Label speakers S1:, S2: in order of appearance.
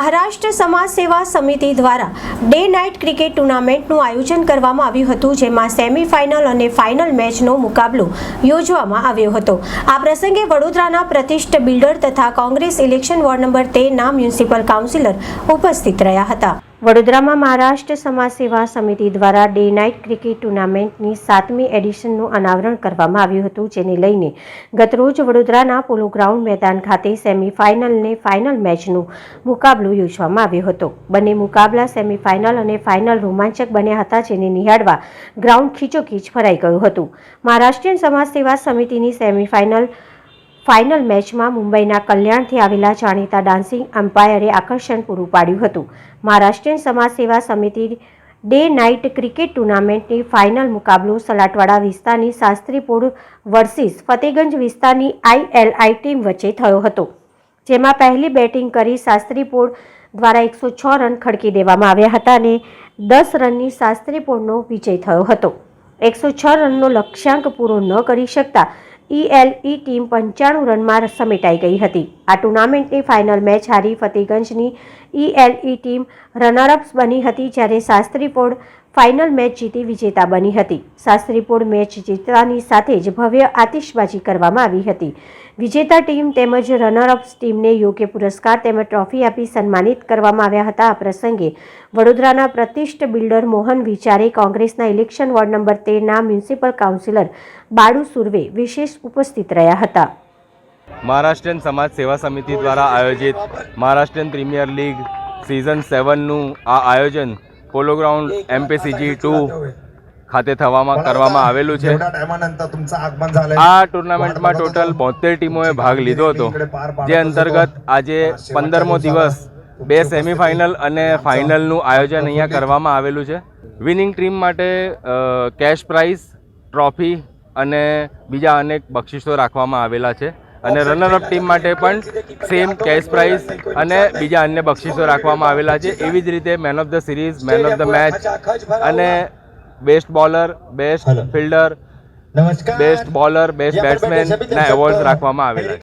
S1: મહારાષ્ટ્ર સમાજ સેવા સમિતિ દ્વારા ડે નાઇટ ક્રિકેટ ટુર્નામેન્ટનું આયોજન કરવામાં આવ્યું હતું, જેમાં સેમીફાઇનલ અને ફાઇનલ મેચનો મુકાબલો યોજવામાં આવ્યો હતો. આ પ્રસંગે વડોદરાના પ્રતિષ્ઠ બિલ્ડર તથા કોંગ્રેસ ઇલેક્શન વોર્ડ નંબર તેરના મ્યુનિસિપલ કાઉન્સિલર ઉપસ્થિત રહ્યા હતા. વડોદરામાં મહારાષ્ટ્ર સમાજ સેવા સમિતિ દ્વારા ડે નાઇટ ક્રિકેટ ટુર્નામેન્ટની સાતમી એડિશનનું અનાવરણ કરવામાં આવ્યું હતું, જેને લઈને ગતરોજ વડોદરાના પોલો ગ્રાઉન્ડ મેદાન ખાતે સેમીફાઇનલને ફાઇનલ મેચનો મુકાબલો યોજવામાં આવ્યો હતો. બંને મુકાબલા સેમીફાઇનલ અને ફાઇનલ રોમાંચક બન્યા હતા, જેને નિહાળવા ગ્રાઉન્ડ ખીચોખીચ ભરાઈ ગયું હતું. મહારાષ્ટ્રીયન સમાજ સેવા સમિતિની સેમીફાઇનલ ફાઇનલ મેચમાં મુંબઈના કલ્યાણથી આવેલા જાણીતા ડાન્સિંગ અમ્પાયરે આકર્ષણ પૂરું પાડ્યું હતું. મહારાષ્ટ્રીયન સમાજ સેવા સમિતિ ડે નાઇટ ક્રિકેટ ટુર્નામેન્ટની ફાઇનલ મુકાબલો સલાટવાડા વિસ્તારની શાસ્ત્રીપુર વર્સિસ ફતેગંજ વિસ્તારની આઈએલઆઈ ટીમ વચ્ચે થયો હતો, જેમાં પહેલી બેટિંગ કરી શાસ્ત્રીપુર દ્વારા એકસો છ રન ખડકી દેવામાં આવ્યા હતા અને દસ રનની શાસ્ત્રીપુરનો વિજય થયો હતો. એકસો છ રનનો લક્ષ્યાંક પૂરો ન કરી શકતા ઈએલઈ ટીમ પંચાણું રનમાં સમેટાઈ ગઈ હતી. આ ટુર્નામેન્ટની ફાઇનલ મેચ હારી ફતેગંજની ઈએલઈ ટીમ રનરઅપ્સ બની હતી, જ્યારે શાસ્ત્રીપોળ ફાઇનલ મેચ જીતી વિજેતા બની હતી. શાસ્ત્રીપુર મેચ જીતવાની સાથે જ ભવ્ય આતિશબાજી કરવામાં આવી હતી. વિજેતા ટીમ તેમજ રનરઅપ ટીમને યોગ્ય પુરસ્કાર તેમજ ટ્રોફી આપી સન્માનિત કરવામાં આવ્યા હતા. આ પ્રસંગે વડોદરાના પ્રતિષ્ઠ બિલ્ડર મોહન વિચારે કોંગ્રેસના ઇલેક્શન વોર્ડ નંબર તેરના મ્યુનિસિપલ કાઉન્સિલર બાળુ સુર્વે વિશેષ ઉપસ્થિત રહ્યા હતા.
S2: મહારાષ્ટ્રીયન સમાજ સેવા સમિતિ દ્વારા આયોજિત મહારાષ્ટ્રીયન પ્રીમિયર લીગ સિઝન સેવનનું આ આયોજન પોલો ગ્રાઉન્ડ એમપીસીજી ટુ ખાતે થવામાં કરવામાં આવેલું છે. આ ટુર્નામેન્ટમાં ટોટલ બોતેર ટીમોએ ભાગ લીધો હતો. જે અંતર્ગત આજે પંદરમો દિવસ બે સેમિફાઇનલ અને ફાઇનલનું આયોજન અહીંયા કરવામાં આવેલું છે. વિનિંગ ટીમ માટે કેશ પ્રાઇઝ ટ્રોફી અને બીજા અનેક બક્ષિસો રાખવામાં આવેલા છે. અને રનરઅપ ટીમ માટે પણ સેમ કેશ પ્રાઇઝ અને બીજા અન્ય બક્ષિસો રાખવામાં આવેલા છે. એવી જ રીતે man of the series man of the match અને best bowler best fielder best bowler best batsman ના એવોર્ડ રાખવામાં આવેલા છે.